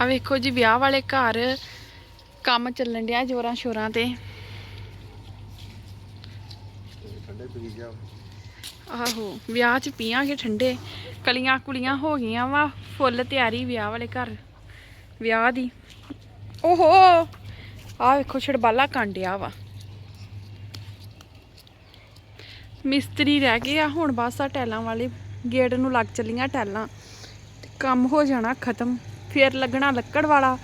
ਆ ਵੇਖੋ ਜੀ ਵਿਆਹ ਵਾਲੇ ਘਰ ਕੰਮ ਚੱਲਣ ਡਿਆ ਜੋਰਾਂ ਸ਼ੋਰਾਂ ਤੇ। ਆਹੋ ਵਿਆਹ 'ਚ ਪੀਆਂਗੇ ਠੰਡੇ। ਕਲੀਆਂ ਕੁਲੀਆਂ ਹੋ ਗਈਆਂ ਵਾ ਫੁੱਲ ਤਿਆਰੀ ਵਿਆਹ ਵਾਲੇ ਘਰ ਵਿਆਹ ਦੀ। ਓਹੋ ਆ ਵੇਖੋ ਛੜਬਾਲਾ ਕਾਂਡਿਆ ਵਾ। ਮਿਸਤਰੀ ਰਹਿ ਗਏ ਆ ਹੁਣ ਬਸ ਆ ਟੈਲਾਂ ਵਾਲੇ ਗੇਟ ਨੂੰ ਲੱਗ ਚੱਲੀਆਂ ਟੈਲਾਂ। ਤੇ ਕੰਮ ਹੋ ਜਾਣਾ ਖਤਮ। ਫਿਰ ਲੱਗਣਾ ਲੱਕੜ ਵਾਲਾ।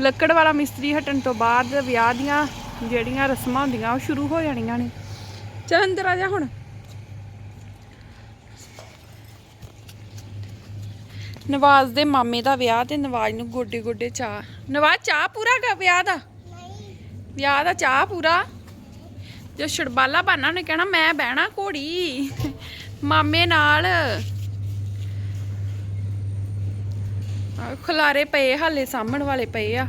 ਲੱਕੜ ਵਾਲਾ ਮਿਸਤਰੀ ਹਟਣ ਤੋਂ ਬਾਅਦ ਵਿਆਹ ਦੀਆਂ ਜਿਹੜੀਆਂ ਰਸਮਾਂ ਹੁੰਦੀਆਂ ਉਹ ਸ਼ੁਰੂ ਹੋ ਜਾਣੀਆਂ ਨੇ। ਚੱਲ ਅੰਦਰ ਆ ਜਾ ਹੁਣ। ਨਵਾਜ਼ ਦੇ ਮਾਮੇ ਦਾ ਵਿਆਹ ਤੇ ਨਵਾਜ਼ ਨੂੰ ਗੋਡੇ ਗੋਡੇ ਚਾਹ। ਨਵਾਜ਼ ਚਾਹ ਪੂਰਾ ਗਾ ਵਿਆਹ ਦਾ? ਵਿਆਹ ਦਾ ਚਾਹ ਪੂਰਾ? ਜੋ ਛੜਬਾਲਾ ਬਾਨਾ ਨੇ ਕਹਿਣਾ ਮੈਂ ਬਹਿਣਾ ਘੋੜੀ। ਮਾਮੇ ਨਾਲ ਆਹ ਖਲਾਰੇ ਪਏ ਹਾਲੇ ਸਾਂਭਣ ਵਾਲੇ ਪਏ ਆ।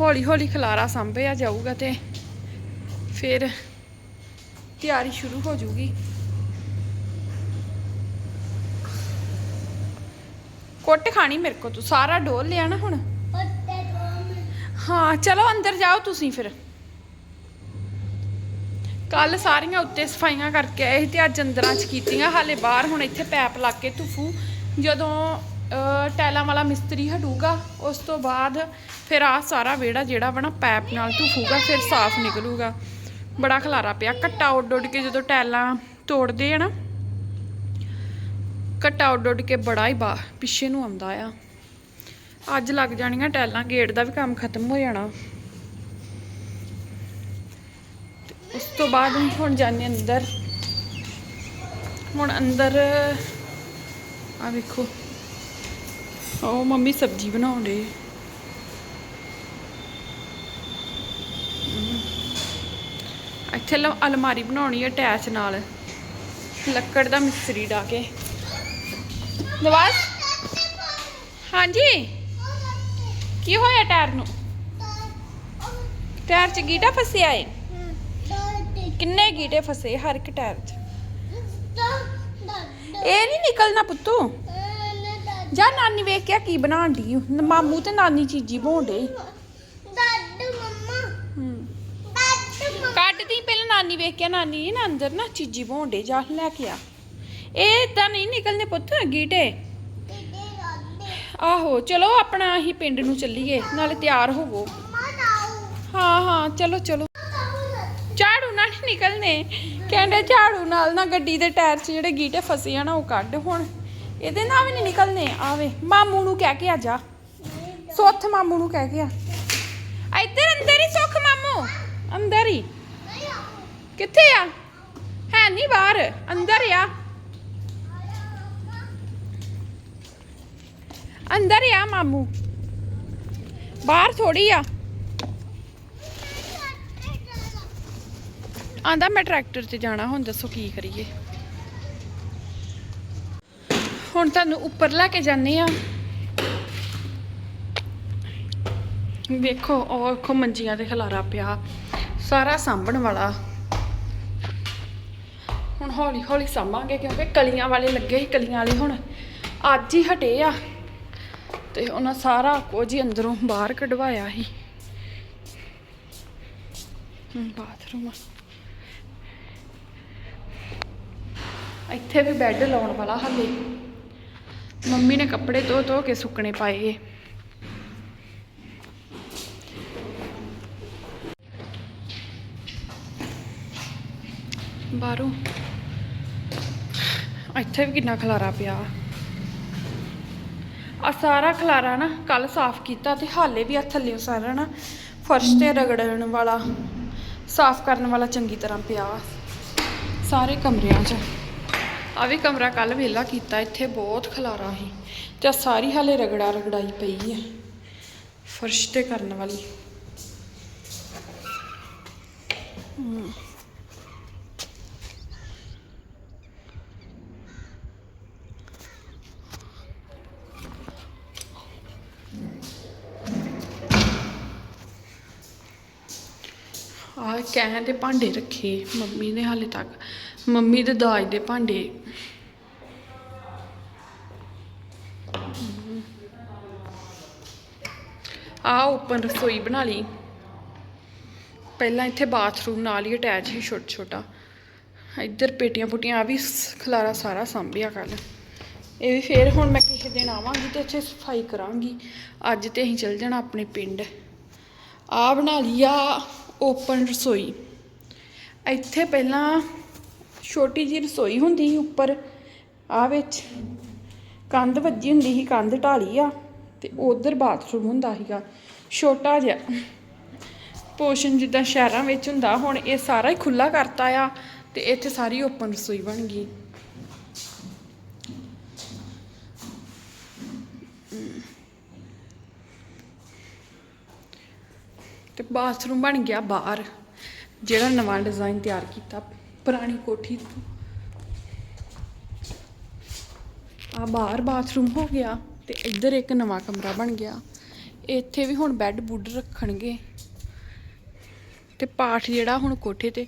ਹੌਲੀ ਹੌਲੀ ਖਲਾਰਾ ਸਾਂਭਿਆ ਜਾਊਗਾ ਤੇ ਫਿਰ ਤਿਆਰੀ ਸ਼ੁਰੂ ਹੋ ਜਾਊਗੀ। ਕੁੱਟ ਖਾਣੀ ਮੇਰੇ ਕੋ ਤੂੰ ਸਾਰਾ ਡੋਲ ਲਿਆ ਨਾ ਹੁਣ? ਹਾਂ, ਚਲੋ ਅੰਦਰ ਜਾਓ ਤੁਸੀਂ ਫਿਰ। ਕੱਲ ਸਾਰੀਆਂ ਉੱਤੇ ਸਫਾਈਆਂ ਕਰਕੇ ਆਏ ਤੇ ਅੱਜ ਅੰਦਰਾਂ ਚ ਕੀਤੀਆਂ, ਹਾਲੇ ਬਾਹਰ ਹੁਣ ਇੱਥੇ ਪੈਪ ਲਾ ਕੇ ਧੁਫੂ ਜਦੋਂ ਟੈਲਾਂ ਵਾਲਾ ਮਿਸਤਰੀ ਹਟੂਗਾ, ਉਸ ਤੋਂ ਬਾਅਦ ਫਿਰ ਆ ਸਾਰਾ ਵਿਹੜਾ ਜਿਹੜਾ ਵਾ ਨਾ ਪੈਪ ਨਾਲ ਧੁਫੂਗਾ, ਫਿਰ ਸਾਫ਼ ਨਿਕਲੂਗਾ। ਬੜਾ ਖਲਾਰਾ ਪਿਆ। ਕੱਟਾ ਉੱਡ ਉੱਡ ਕੇ ਜਦੋਂ ਟੈਲਾਂ ਤੋੜਦੇ ਆ ਨਾ ਕੱਟਾ ਉੱਡ ਉੱਡ ਕੇ ਬੜਾ ਹੀ ਬਾ ਪਿੱਛੇ ਨੂੰ ਆਉਂਦਾ ਆ। ਅੱਜ ਲੱਗ ਜਾਣੀਆਂ ਟੈਲਾਂ ਗੇਟ ਦਾ ਵੀ ਕੰਮ ਖਤਮ ਹੋ ਜਾਣਾ। ਉਸ ਤੋਂ ਬਾਅਦ ਹੁਣ ਜਾਂਦੇ ਅੰਦਰ। ਹੁਣ ਅੰਦਰ ਆ ਵੇਖੋ। ਉਹ ਮੰਮੀ ਸਬਜ਼ੀ ਬਣਾਉਣ ਦੇ ਇੱਥੇ ਲ- ਅਲਮਾਰੀ ਬਣਾਉਣੀ ਹੈ ਅਟੈਚ ਨਾਲ ਲੱਕੜ ਦਾ ਮਿਸਤਰੀ ਡਾ ਕੇ ਨਵਾਜ਼ ਹਾਂਜੀ ਕੀ ਹੋਇਆ ਟਾਇਰ ਨੂੰ ਟਾਇਰ 'ਚ ਗੀਟਾ ਫਸਿਆ ਏ ਕਿੰਨੇ ਗੀਟੇ ਫਸੇ ਹਰ ਇੱਕ ਟਾਇਰ 'ਚ ਇਹ ਨਹੀਂ ਨਿਕਲਣਾ ਪੁੱਤੂ ਜਾ ਨਾਨੀ ਵੇਖ ਕੇ ਕੀ ਬਣਾਉਣ ਦੀ ਮਾਮੂ ਤੇ ਨਾਨੀ ਚੀਜੀ ਬਣਾਉਂਦੇ ਹੂੰ। ਕੱਢਦੀ ਪਹਿਲਾਂ ਨਾਨੀ ਵੇਖ ਕੇ ਨਾਨੀ ਨਾ ਅੰਦਰ ਨਾ ਚੀਜੀ ਬਣਾਉਂਦੇ ਜਾ ਲੈ ਕੇ ਆ। ਇਹ ਤਾਂ ਨਹੀਂ ਨਿਕਲਨੇ ਪੁੱਤ ਗੀਟੇ। ਆਹੋ ਚਲੋ ਆਪਣਾ ਹੀ ਪਿੰਡ ਨੂੰ ਚੱਲੀਏ ਨਾਲੇ ਤਿਆਰ ਹੋਵੋ। ਹਾਂ ਹਾਂ ਚਲੋ ਚਲੋ। ਝਾੜੂ ਨਾਲ ਨਿਕਲਨੇ। ਕਹਿੰਦੇ ਝਾੜੂ ਨਾਲ ਨਾ ਗੱਡੀ ਦੇ ਟਾਇਰ 'ਚ ਜਿਹੜੇ ਗੀਟੇ ਫਸੇ ਆ ਨਾ ਉਹ ਕੱਢ ਹੁਣ। ਇਹਦੇ ਨਾਲ ਵੀ ਨਹੀਂ ਨਿਕਲਨੇ। ਆਵੇ ਮਾਮੂ ਨੂੰ ਕਹਿ ਕੇ ਆ ਜਾ। ਸੁੱਥ ਮਾਮੂ ਨੂੰ ਕਹਿ ਕੇ ਆ। ਇੱਧਰ, ਅੰਦਰ ਹੀ ਸੁੱਖ ਮਾਮੂ। ਅੰਦਰ ਹੀ। ਕਿੱਥੇ ਆ? ਹੈ ਨਹੀਂ ਬਾਹਰ। ਅੰਦਰ ਆ। ਅੰਦਰ ਆ ਮਾਮੂ। ਬਾਹਰ ਥੋੜੀ ਆ। ਆਂਦਾ ਮੈਂ ਟਰੈਕਟਰ ਚ ਜਾਣਾ, ਹੁਣ ਦੱਸੋ ਕੀ ਕਰੀਏ। ਹੁਣ ਤੁਹਾਨੂੰ ਉੱਪਰ ਲੈ ਕੇ ਜਾਂਦੇ ਆ। ਵੇਖੋ, ਉਹ ਵੇਖੋ ਮੰਜੀਆਂ ਤੇ ਖਲਾਰਾ ਪਿਆ। ਸਾਰਾ ਸਾਂਭਣ ਵਾਲਾ। ਹੁਣ ਹੌਲੀ ਹੌਲੀ ਸਾਂਭਾਂਗੇ ਕਿਉਂਕਿ ਕਲੀਆਂ ਵਾਲੇ ਲੱਗੇ ਸੀ, ਕਲੀਆਂ ਵਾਲੇ ਹੁਣ ਅੱਜ ਹੀ ਹਟੇ ਆ। ਤੇ ਉਹਨਾਂ ਸਾਰਾ ਕੁਝ ਹੀ ਅੰਦਰੋਂ ਬਾਹਰ ਕਢਵਾਇਆ ਸੀ। ਬਾਥਰੂਮ ਇੱਥੇ ਵੀ ਬੈੱਡ ਲਾਉਣ ਵਾਲਾ ਹਾਲੇ। ਮੰਮੀ ਨੇ ਕੱਪੜੇ ਧੋ ਧੋ ਕੇ ਸੁੱਕਣੇ ਪਾਏ ਬਾਹਰੋਂ। ਇੱਥੇ ਵੀ ਕਿੰਨਾ ਖਲਾਰਾ ਪਿਆ। ਆ ਸਾਰਾ ਖਲਾਰਾ ਨਾ ਕੱਲ ਸਾਫ਼ ਕੀਤਾ ਤੇ ਹਾਲੇ ਵੀ ਆ ਥੱਲੇ ਸਾਰਾ ਨਾ ਫਰਸ਼ ਤੇ ਰਗੜਨ ਵਾਲਾ, ਸਾਫ਼ ਕਰਨ ਵਾਲਾ ਚੰਗੀ ਤਰ੍ਹਾਂ ਪਿਆ ਸਾਰੇ ਕਮਰਿਆਂ 'ਚ। ਆ ਵੀ ਕਮਰਾ ਕੱਲ ਵਿਹਲਾ ਕੀਤਾ, ਇੱਥੇ ਬਹੁਤ ਖਲਾਰਾ ਸੀ ਤੇ ਸਾਰੀ ਹਾਲੇ ਰਗੜਾ ਰਗੜਾਈ ਪਈ ਹੈ ਫਰਸ਼ ਤੇ ਕਰਨ ਵਾਲੀ ਹਮ। ਆ ਕਹਿਣ ਦੇ ਭਾਂਡੇ ਰੱਖੇ ਮੰਮੀ ਨੇ ਹਾਲੇ ਤੱਕ ਮੰਮੀ ਦੇ ਦਾਜ ਦੇ ਭਾਂਡੇ ਆ ਓਪਨ ਰਸੋਈ ਬਣਾ ਲਈ। ਪਹਿਲਾਂ ਇੱਥੇ ਬਾਥਰੂਮ ਨਾਲ ਹੀ ਅਟੈਚ ਸੀ ਛੋਟਾ ਛੋਟਾ ਇੱਧਰ ਪੇਟੀਆਂ ਪੁਟੀਆਂ ਆ ਵੀ ਸ- ਖਲਾਰਾ ਸਾਰਾ ਸਾਂਭਿਆ ਕੱਲ। ਇਹ ਵੀ ਫੇਰ ਹੁਣ ਮੈਂ ਕਿਸੇ ਦਿਨ ਆਵਾਂਗੀ ਤੇ ਇੱਥੇ ਸਫ਼ਾਈ ਕਰਾਂਗੀ। ਅੱਜ ਤੇ ਅਸੀਂ ਚੱਲ ਜਾਣਾ ਆਪਣੇ ਪਿੰਡ। ਆ ਬਣਾ ਲਈ ਆ ਓਪਨ ਰਸੋਈ। ਇੱਥੇ ਪਹਿਲਾਂ ਛੋਟੀ ਜਿਹੀ ਰਸੋਈ ਹੁੰਦੀ ਸੀ ਉੱਪਰ ਆ ਵਿੱਚ। ਕੰਧ ਵੱਜੀ ਹੁੰਦੀ ਸੀ, ਕੰਧ ਢਾਲੀ ਆ, ਤੇ ਉਧਰ ਬਾਥਰੂਮ ਹੁੰਦਾ ਸੀਗਾ, ਛੋਟਾ ਜਿਹਾ। ਪੋਸ਼ਨ ਜਿੱਦਾਂ ਸ਼ਹਿਰਾਂ ਵਿੱਚ ਹੁੰਦਾ, ਹੁਣ ਇਹ ਸਾਰਾ ਹੀ ਖੁੱਲਾ ਕਰਤਾ ਆ, ਤੇ ਇੱਥੇ ਸਾਰੀ ਓਪਨ ਰਸੋਈ ਬਣ ਗਈ। ਤੇ ਬਾਥਰੂਮ ਬਣ ਗਿਆ ਬਾਹਰ, ਜਿਹੜਾ ਨਵਾਂ ਡਿਜ਼ਾਈਨ ਤਿਆਰ ਕੀਤਾ, ਪੁਰਾਣੀ ਕੋਠੀ ਤੋਂ ਆ ਬਾਹਰ ਬਾਥਰੂਮ ਹੋ ਗਿਆ ਤੇ ਇੱਧਰ ਇੱਕ ਨਵਾਂ ਕਮਰਾ ਬਣ ਗਿਆ। ਇੱਥੇ ਵੀ ਹੁਣ ਬੈੱਡ ਬੁੱਡ ਰੱਖਣਗੇ ਤੇ ਪਾਠ ਜਿਹੜਾ ਹੁਣ ਕੋਠੇ ਤੇ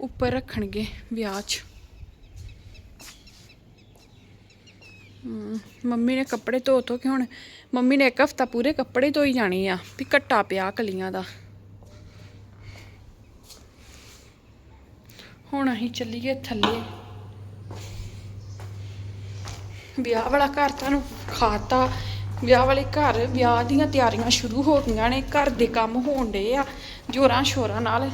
ਉੱਪਰ ਰੱਖਣਗੇ ਵਿਆਹ 'ਚ। ਮੰਮੀ ਨੇ ਕੱਪੜੇ ਧੋ ਧੋ ਕੇ ਹੁਣ ਮੰਮੀ ਨੇ ਇੱਕ ਹਫਤਾ ਪੂਰੇ ਕੱਪੜੇ ਧੋਈ ਜਾਣੇ ਆ ਵੀ ਘੱਟਾ ਪਿਆ ਕਲੀਆਂ ਦਾ। ਹੁਣ ਅਸੀਂ ਚੱਲੀਏ ਥੱਲੇ। ਵਿਆਹ ਵਾਲਾ ਘਰ ਤੁਹਾਨੂੰ ਖਾਤਾ। ਵਿਆਹ ਵਾਲੇ ਘਰ ਵਿਆਹ ਦੀਆਂ ਤਿਆਰੀਆਂ ਸ਼ੁਰੂ ਹੋ ਗਈਆਂ ਨੇ ਘਰ ਦੇ ਕੰਮ ਹੋਣ ਡੇ ਆ। ਜੋਰਾਂ ਸ਼ੋਰਾਂ ਨਾਲ।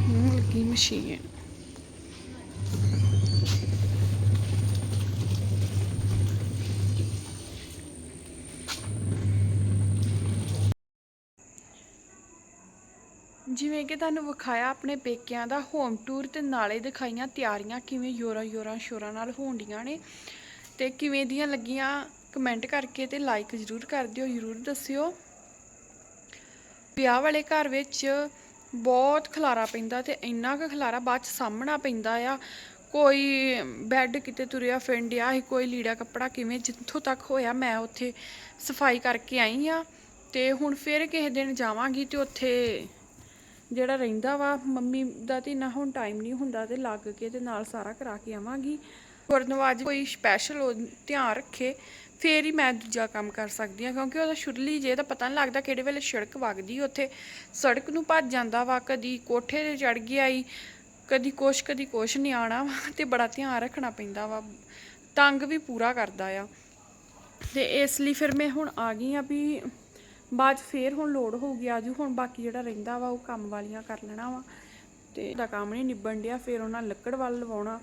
ਹਮ, ਮਸ਼ੀਨ। ਜਿਵੇਂ ਕਿ ਤੁਹਾਨੂੰ ਵਿਖਾਇਆ, ਆਪਣੇ ਪੇਕਿਆਂ ਦਾ ਹੋਮ ਟੂਰ ਤੇ ਨਾਲੇ ਦਿਖਾਈਆਂ ਤਿਆਰੀਆਂ ਕਿਵੇਂ ਯੋਰਾਂ ਯੋਰਾਂ ਸ਼ੋਰਾਂ ਨਾਲ ਹੋਣਡੀਆਂ ਨੇ ਤੇ ਕਿਵੇਂ ਦੀਆਂ ਲੱਗੀਆਂ ਕਮੈਂਟ ਕਰਕੇ ਤੇ ਲਾਈਕ ਜ਼ਰੂਰ ਕਰ ਦਿਓ, ਜ਼ਰੂਰ ਦੱਸਿਓ। ਵਿਆਹ ਵਾਲੇ ਘਰ ਵਿੱਚ ਬਹੁਤ ਖਲਾਰਾ ਪੈਂਦਾ ਤੇ ਇੰਨਾ ਕੁ ਖਲਾਰਾ ਬਾਅਦ ਚ ਸਾਹਮਣਾ ਪੈਂਦਾ ਆ। ਕੋਈ ਬੈੱਡ ਕਿਤੇ ਤੁਰਿਆ ਫਿੰਡਿਆ ਸੀ, ਕੋਈ ਲੀੜਾ ਕੱਪੜਾ ਕਿਵੇਂ ਜਿੱਥੋਂ ਤੱਕ ਹੋਇਆ, ਮੈਂ ਉੱਥੇ ਸਫ਼ਾਈ ਕਰਕੇ ਆਈ ਆ ਤੇ ਹੁਣ ਫਿਰ ਕਿਸੇ ਦਿਨ ਜਾਵਾਂਗੀ ਤੇ ਉੱਥੇ ਜਿਹੜਾ ਰਹਿੰਦਾ ਵਾ, ਮੰਮੀ ਦਾ ਤੇ ਇੰਨਾ ਹੁਣ ਟਾਈਮ ਨਹੀਂ ਹੁੰਦਾ ਤੇ ਲੱਗ ਕੇ ਤੇ ਨਾਲ ਸਾਰਾ ਕਰਾ ਕੇ ਆਵਾਂਗੀ। ਗੁਰਨਵਾਜ ਕੋਈ ਸਪੈਸ਼ਲ ਧਿਆਨ ਰੱਖੇ, ਫੇਰ ਹੀ ਮੈਂ ਦੂਜਾ ਕੰਮ ਕਰ ਸਕਦੀ ਹਾਂ, ਕਿਉਂਕਿ ਉਹਦਾ ਸ਼ੁਰਲੀ ਜੇ ਤਾਂ ਪਤਾ ਨਹੀਂ ਲੱਗਦਾ ਕਿਹੜੇ ਵੇਲੇ ਸੜਕ ਵਗਦੀ ਉੱਥੇ। ਸੜਕ ਨੂੰ ਭੱਜ ਜਾਂਦਾ ਵਾ, ਕਦੀ ਕੋਠੇ ਤੇ ਚੜ ਗਿਆ ਈ, ਕਦੀ ਕੁਛ ਕਦੀ ਕੁਛ ਨਹੀਂ ਨਿਆਣਾ ਵਾ, ਤੇ ਬੜਾ ਧਿਆਨ ਰੱਖਣਾ ਪੈਂਦਾ ਵਾ, ਤੰਗ ਵੀ ਪੂਰਾ ਕਰਦਾ ਆ। ਤੇ ਇਸ ਲਈ ਫਿਰ ਮੈਂ ਹੁਣ ਆ ਗਈ ਆ ਵੀ ਬਾਅਦ 'ਚ ਫੇਰ ਹੁਣ ਲੋਡ ਹੋ ਗਿਆ ਆਜੂ, ਹੁਣ ਬਾਕੀ ਜਿਹੜਾ ਰਹਿੰਦਾ ਵਾ ਉਹ ਕੰਮ ਵਾਲੀਆਂ ਕਰ ਲੈਣਾ ਵਾ। ਤੇ ਦਾ ਕੰਮ ਨਹੀਂ ਨਿਬਣ ਡਿਆ, ਫਿਰ ਉਹਨਾਂ ਲੱਕੜ ਵੱਲ ਲਵਾਉਣਾ।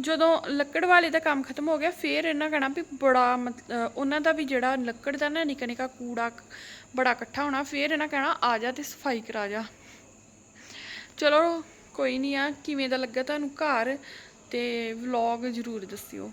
ਜਦੋਂ ਲੱਕੜ ਵਾਲੇ ਦਾ ਕੰਮ ਖਤਮ ਹੋ ਗਿਆ, ਫੇਰ ਇਹਨਾਂ ਕਹਿਣਾ ਵੀ ਬੜਾ ਮਤ- ਉਹਨਾਂ ਦਾ ਵੀ ਜਿਹੜਾ ਲੱਕੜ ਦਾ ਨਾ ਨਿੱਕਾ ਨਿੱਕਾ ਕੂੜਾ ਬੜਾ ਇਕੱਠਾ ਹੋਣਾ, ਫੇਰ ਇਹਨਾਂ ਕਹਿਣਾ, ਆ ਜਾ ਤੇ ਸਫ਼ਾਈ ਕਰਾ ਜਾ। ਚਲੋ ਕੋਈ ਨਹੀਂ ਆ, ਕਿਵੇਂ ਦਾ ਲੱਗਾ ਤੁਹਾਨੂੰ ਘਰ, ਤੇ ਵਲੌਗ ਜ਼ਰੂਰ ਦੱਸਿਓ।